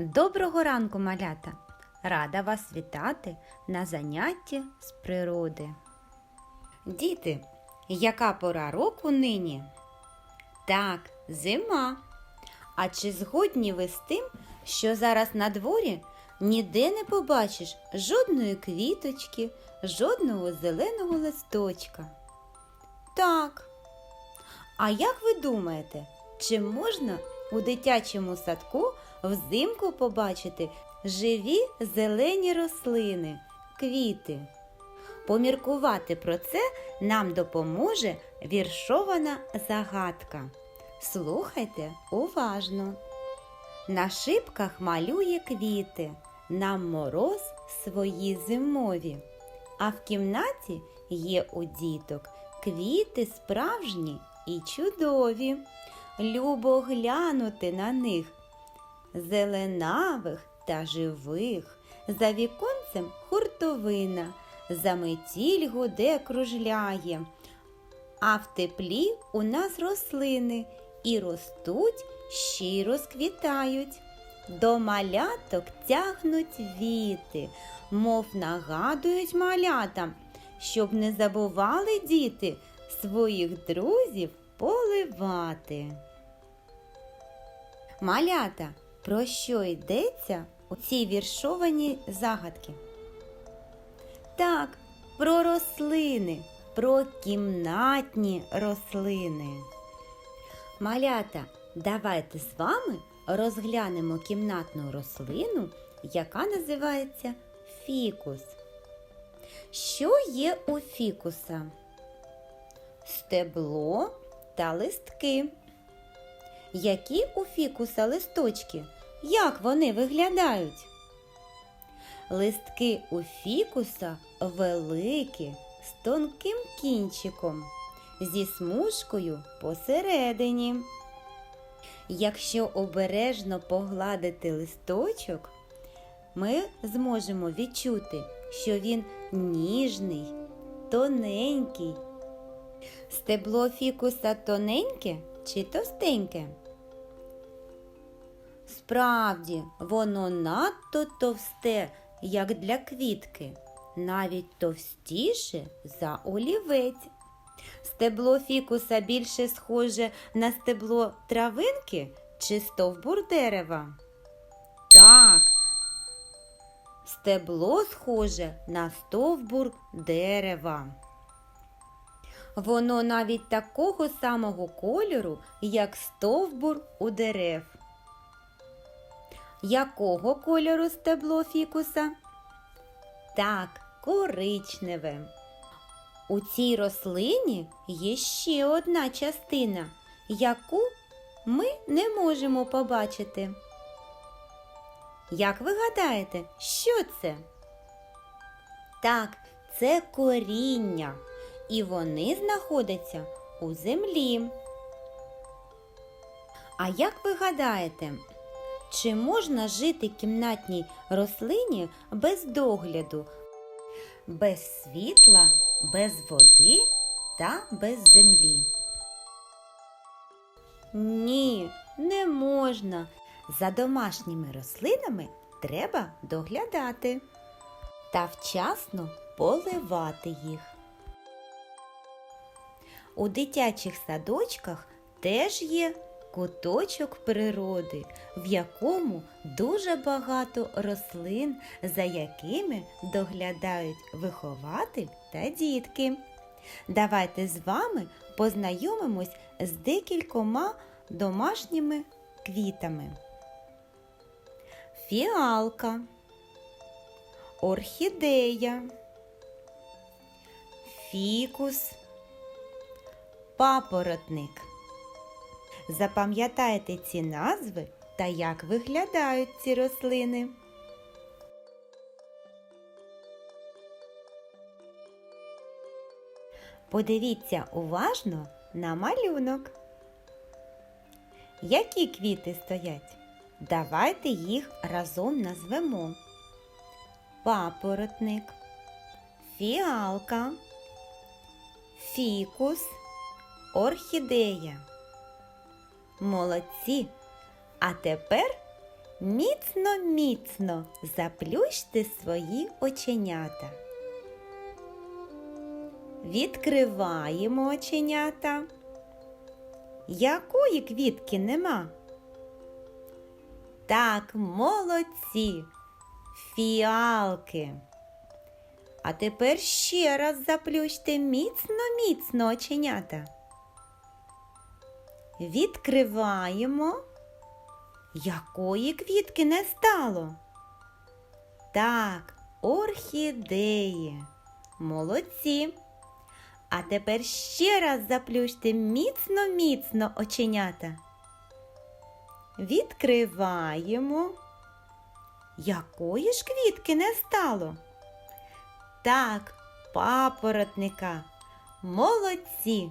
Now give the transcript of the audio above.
Доброго ранку, малята! Рада вас вітати на занятті з природи. Діти, яка пора року нині? Так, зима. А чи згодні ви з тим, що зараз на дворі ніде не побачиш жодної квіточки, жодного зеленого листочка? Так. А як ви думаєте, чи можна у дитячому садку взимку побачити живі зелені рослини, квіти? Поміркувати про це нам допоможе віршована загадка. Слухайте уважно. На шибках малює квіти, нам мороз свої зимові. А в кімнаті є у діток квіти справжні і чудові. Любо глянути на них, зеленавих та живих, за віконцем хуртовина, заметіль гуде кружляє, а в теплі у нас рослини і ростуть, ще й розквітають. До маляток тягнуть віти, мов нагадують малятам, щоб не забували діти своїх друзів поливати. Малята, про що йдеться у цій віршованій загадки? Так, про рослини, про кімнатні рослини. Малята, давайте з вами розглянемо кімнатну рослину, яка називається фікус. Що є у фікуса? Стебло та листки. Які у фікуса листочки? Як вони виглядають? Листки у фікуса великі, з тонким кінчиком, зі смужкою посередині. Якщо обережно погладити листочок, ми зможемо відчути, що він ніжний, тоненький. Стебло фікуса тоненьке чи товстеньке? Справді, воно надто товсте, як для квітки, навіть товстіше за олівець. Стебло фікуса більше схоже на стебло травинки чи стовбур дерева? Так, стебло схоже на стовбур дерева. Воно навіть такого самого кольору, як стовбур у дерев. Якого кольору стебло фікуса? Так, коричневе. У цій рослині є ще одна частина, яку ми не можемо побачити. Як ви гадаєте, що це? Так, це коріння, і вони знаходяться у землі. А як ви гадаєте, чи можна жити кімнатній рослині без догляду, без світла, без води та без землі? Ні, не можна. За домашніми рослинами треба доглядати та вчасно поливати їх. У дитячих садочках теж є куточок природи, в якому дуже багато рослин, за якими доглядають вихователь та дітки. Давайте з вами познайомимось з декількома домашніми квітами. Фіалка, орхідея, фікус, папоротник. Запам'ятайте ці назви та як виглядають ці рослини. Подивіться уважно на малюнок. Які квіти стоять? Давайте їх разом назвемо. Папоротник, фіалка, фікус, орхідея. Молодці! А тепер Міцно, міцно заплющте свої оченята. Відкриваємо оченята. Якої квітки нема? Так, молодці, фіалки. А тепер ще раз заплющте міцно-міцно оченята. Відкриваємо. Якої квітки не стало? Так, орхідеї. Молодці. А тепер ще раз заплющте міцно-міцно оченята. Відкриваємо. Якої ж квітки не стало? Так, папоротника. Молодці.